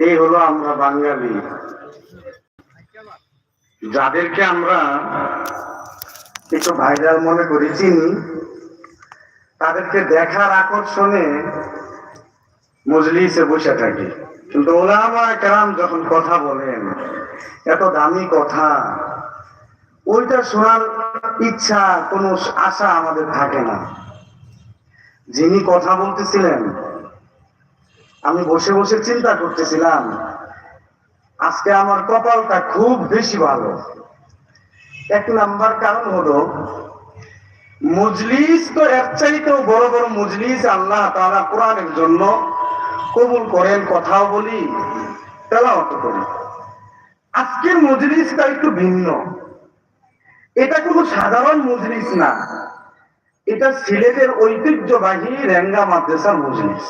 এই হলো আমরা বাঙালি। যাদেরকে আমরা একটু ভাইরাল মনে করি, চিনি, তাদেরকে দেখার আকর্ষণে মজলিসে বসে থাকি। কিন্তু ওলামা কেরাম যখন কথা বলেন, এত দামি কথা, ওইটা শোনার ইচ্ছা, কোনো আশা আমাদের থাকে না। যিনি কথা বলতেছিলেন আমি বসে বসে চিন্তা করতেছিলাম, আজকে আমার কপালটা খুব বেশি ভালো। এক নাম্বার কারণ হলো, মজলিস তো এর চাইতেও বড় বড় মজলিস আল্লাহ তারা কোরআনের জন্য কবুল করেন, কথাও বলি তেলাওয়াত করি। আজকের মজলিসটা একটু ভিন্ন। এটা কোনো সাধারণ মজলিস না। এটা সিলেটের ঐতিহ্যবাহী রেঙ্গা মাদ্রাসার মজলিস।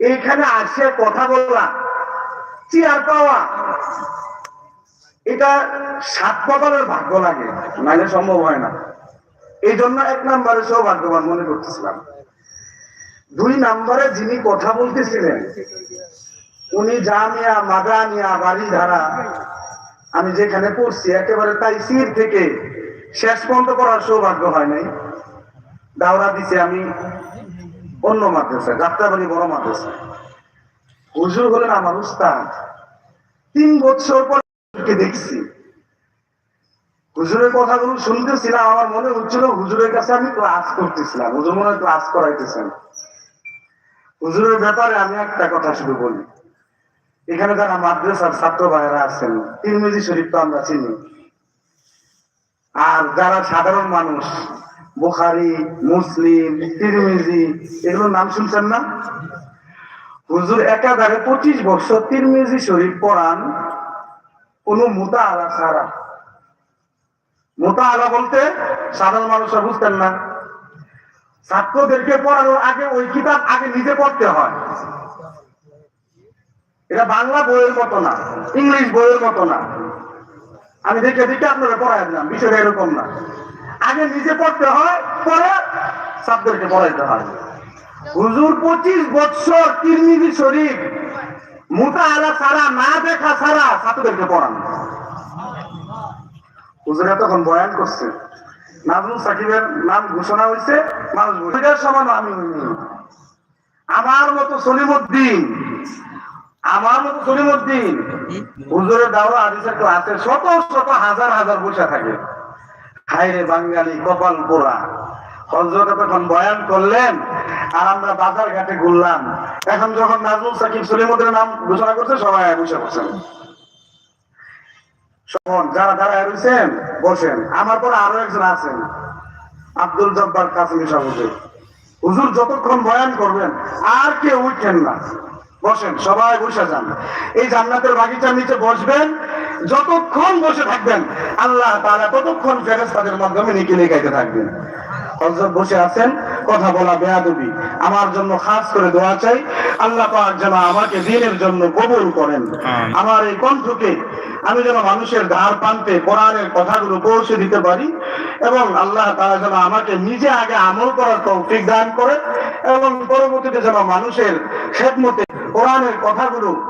এইখানে আসে কথা বলা। চেয়ার পাওয়া। এটা সাত কপালের ভাগ্য লাগে নাইলে সম্ভব হয় না। এই জন্য এক নম্বরে সৌভাগ্যবান মনে করতেছিলাম। দুই নম্বরে যিনি কথা বলতেছিলেন, উনি জামিয়া মাদানিয়া বাড়ি ধারা, আমি যেখানে পড়ছি, একেবারে তাই সির থেকে শেষ পর্যন্ত করার সৌভাগ্য হয় নাই। দাওরা দিছে আমি অন্য মাদ্রাসা যাত্রাবাড়ি বড় মাদ্রাসা হুজুর হলেন আমার উস্তাদ, তিন বছর পর দেখছি? হুজুরের কথাগুলো শুনতেছিলাম, আমার মনে হচ্ছিল হুজুরের কাছে আমি ক্লাস করতেছিলাম, হুজুর মনে ক্লাস করাইতেছেন। হুজুরের ব্যাপারে আমি একটা কথা শুধু বলি। এখানে যারা মাদ্রাসার ছাত্র ভাইয়েরা আছেন, তিরমিজি শরীফ তো আমরা চিনি। আর যারা সাধারণ মানুষ বুখারি, মুসলিম, তিরমিজি, এগুলোর নাম শুনছেন না? হুজুর একাধারে পঁচিশ বছর তিরমিজি শরীফ পড়ান, কোন মোতা আলা ছাড়া। মোতা আলা বলতে সাধারণ মানুষরা বুঝতেন না। ছাত্রদেরকে পড়ানোর আগে ওই কিতাব আগে নিজে পড়তে হয়। এটা বাংলা বইয়ের মতো না, ইংলিশ বইয়ের মতো না। আমি দেখে দেখে আপনারা পড়াই দিলাম বিষয়টা এরকম না। আগে নিজে পড়তে হয়, পরে ছাত্রদেরকে পড়াইতে হয়। হুজুর পঁচিশ বৎসর তিরমিজি শরীফ মোটা আলা ছাড়া, না দেখা ছাড়া ছাত্রদেরকে পড়ান। হুজুরা তখন বয়ান করছে, নাজমুল সাকিবের নাম ঘোষণা হয়েছে সমান আমি আমার মতো সলিমুদ্দিন, আমার মতো সলিমুদ্দিন, হুজুরের দাওরা আদিসের ক্লাসে শত শত হাজার হাজার বসে থাকে। হাইরে বাঙালি কপাল পোড়া। হজরত তখন বয়ান করলেন, আর আমরা ঘুরলাম। এখন যখন নাজমুল সাকিব নাম ঘোষণা করছে, সবাই বসে শোন, যারা দাঁড়ায় রয়েছেন, বসেন। আমার পরে আরও একজন আছেন, আব্দুল জব্বার কাসিমি সাহুদে হুজুর যতক্ষণ বয়ান করবেন, আর কেউ উঠেন না। বসেন, সবাই বসে যান। এই জান্নাতের বাগিচার নিচে বসবেন যতক্ষণ বসে থাকবেন আল্লাহ তাআলা ততক্ষণ ফেরেশতাদের মাধ্যমে নিকিলে গাইতে থাকবেন। বসে আছেন কথা বলা বেয়াদবি। আমার জন্য খাস করে দোয়া চাই আল্লাহ পাক যেন আমাকে দিনের জন্য কবুল করেন। আমার এই কণ্ঠকে আমি যেন মানুষের ধার প্রান্তে কোরআনের কথাগুলো পৌঁছে দিতে পারি এবং আল্লাহ তারা যেন আমাকে নিজে আগে আমল করার তৌফিক দান করে এবং পরবর্তীতে যেন মানুষের খেদমতে কোরআনের কথাগুলো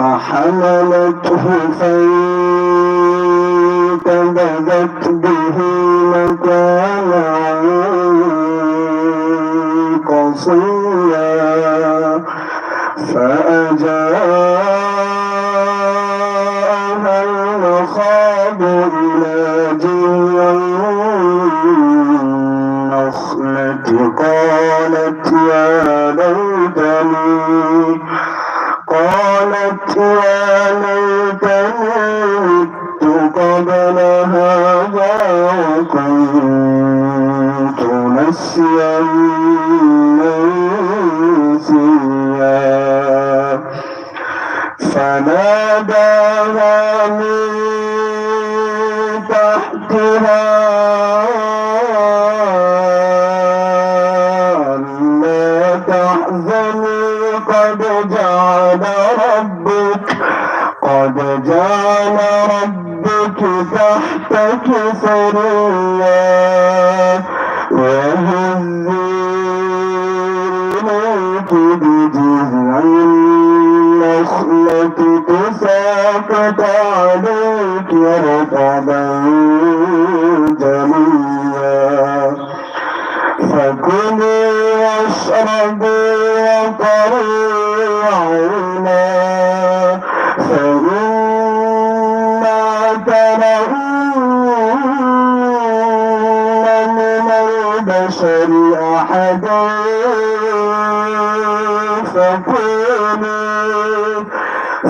فحملته فانتبذت به مكانا قصيا فأجاءها المخاض إلى جذع النخلة قالت يا ليتني قبل هذا وكنت نسيا قال ربك فاحتك سريا وهز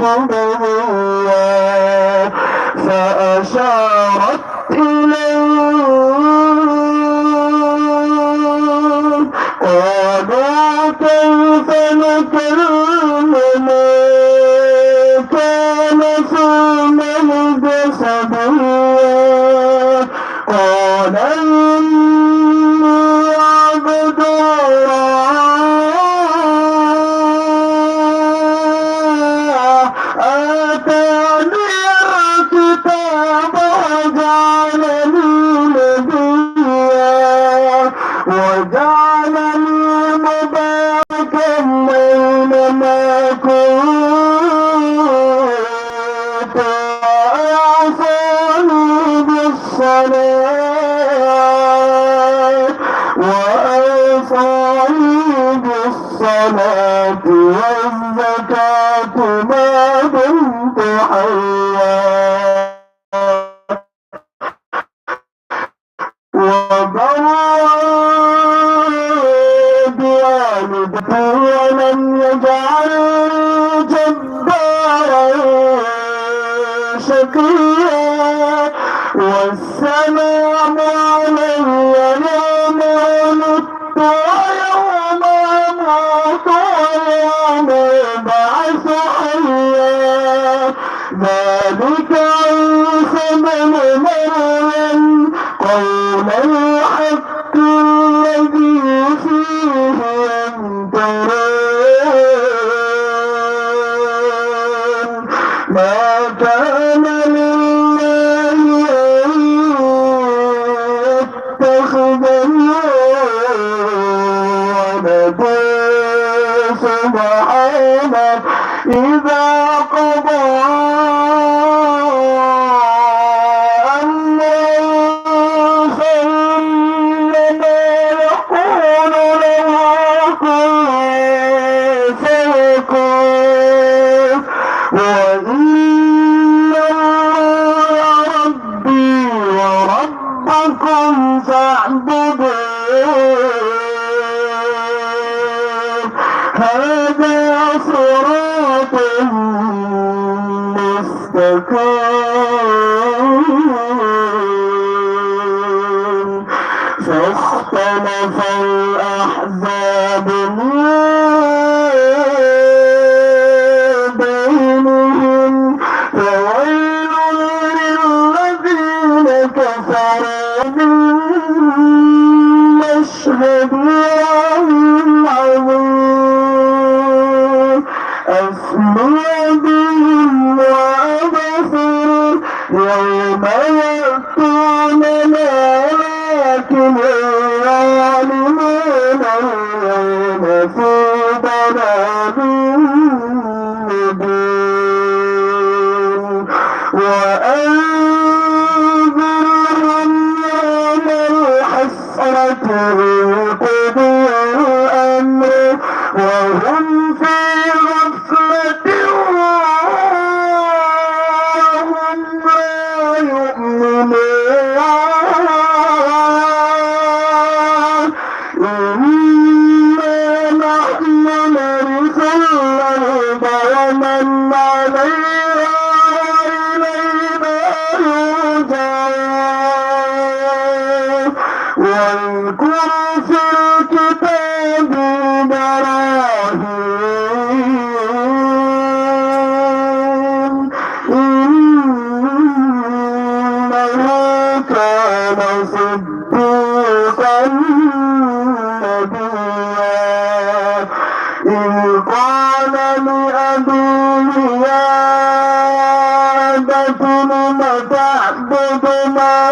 قدوا فأشار أنت الله بك أنخم ممن قولا فاختلف الأحزاب من Hello. Mm-hmm. إذ قال لأبيه يا أبت لم تعبد ما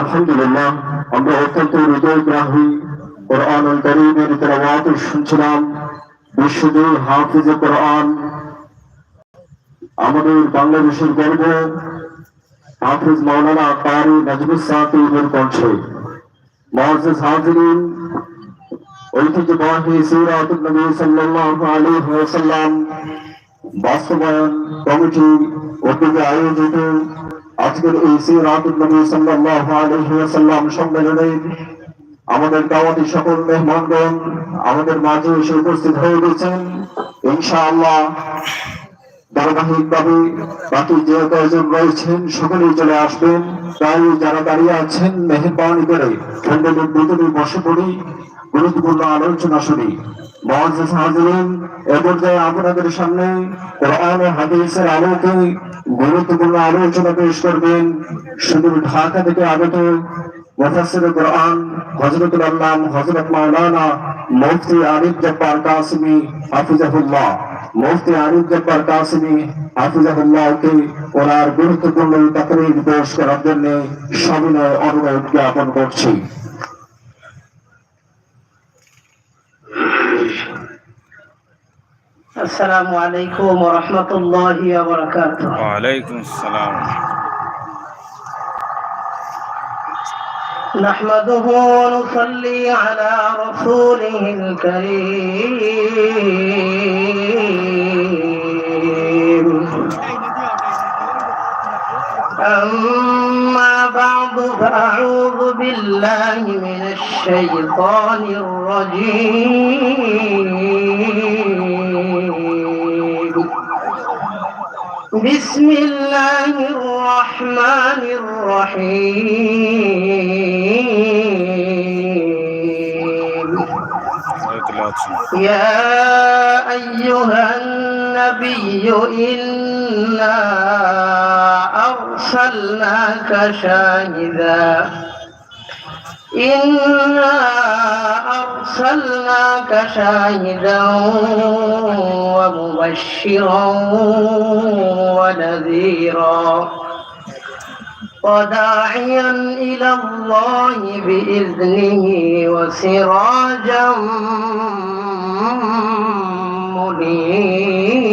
আলহামদুলিল্লাহ, আমরা অত্যন্ত হৃদয়গ্রাহী কোরআন করিমের তেলাওয়াত শুনছিলাম হাফিজে কোরআন। আমাদের বাংলাদেশের গর্ব, হাফিজ মাওলানা কারি সাহিবের কণ্ঠে। ঐতিহ্যবাহী নবী বাস্তবায়ন কমিটি উদ্যোগে আয়োজিত আজকের এই সিরাতুল নবী সাল্লাল্লাহু আলাইহি ওয়াসাল্লাম সম্মেলনে আমাদের দাওয়াতি সকল মেহমানগণ আমাদের মাঝে এসে উপস্থিত হয়ে গেছেন। ইনশাআল্লাহ ধারাবাহিকভাবে বাকি যে কয়েকজন রয়েছেন সকলেই চলে আসবেন। তাই যারা দাঁড়িয়ে আছেন, মেহরবানি করে প্যান্ডেলের ভিতরে বসে পড়ি, গুরুত্বপূর্ণ আলোচনা শুনি। আপনাদের সামনে কোরআন হাদিসের আলোকে গুরুত্বপূর্ণ আলোচনা পেশ করবেন। শুধু ঢাকা থেকে আগত কোরআন মুফতি আরিফ জব্বার কাসিমি হাফিজাহুল্লাহ। মুফতি আরিফ জব্বার কাসিমি হাফিজাহুল্লাহকে ওনার গুরুত্বপূর্ণ তাকরীর পেশ করার জন্য সবিনয় অনুরোধ জ্ঞাপন করছি। السلام عليكم ورحمة الله وبركاته. وعليكم السلام. نحمده ونصلي على رسوله الكريم. أما بعد فأعوذ بالله من الشيطان الرجيم. بسم الله الرحمن الرحيم. يا أيها النبي إنا أرسلناك شاهدا. إنا أرسلناك شاهدا ومبشرا ونذيرا وداعيا إلى الله بإذنه وسراجا منيرا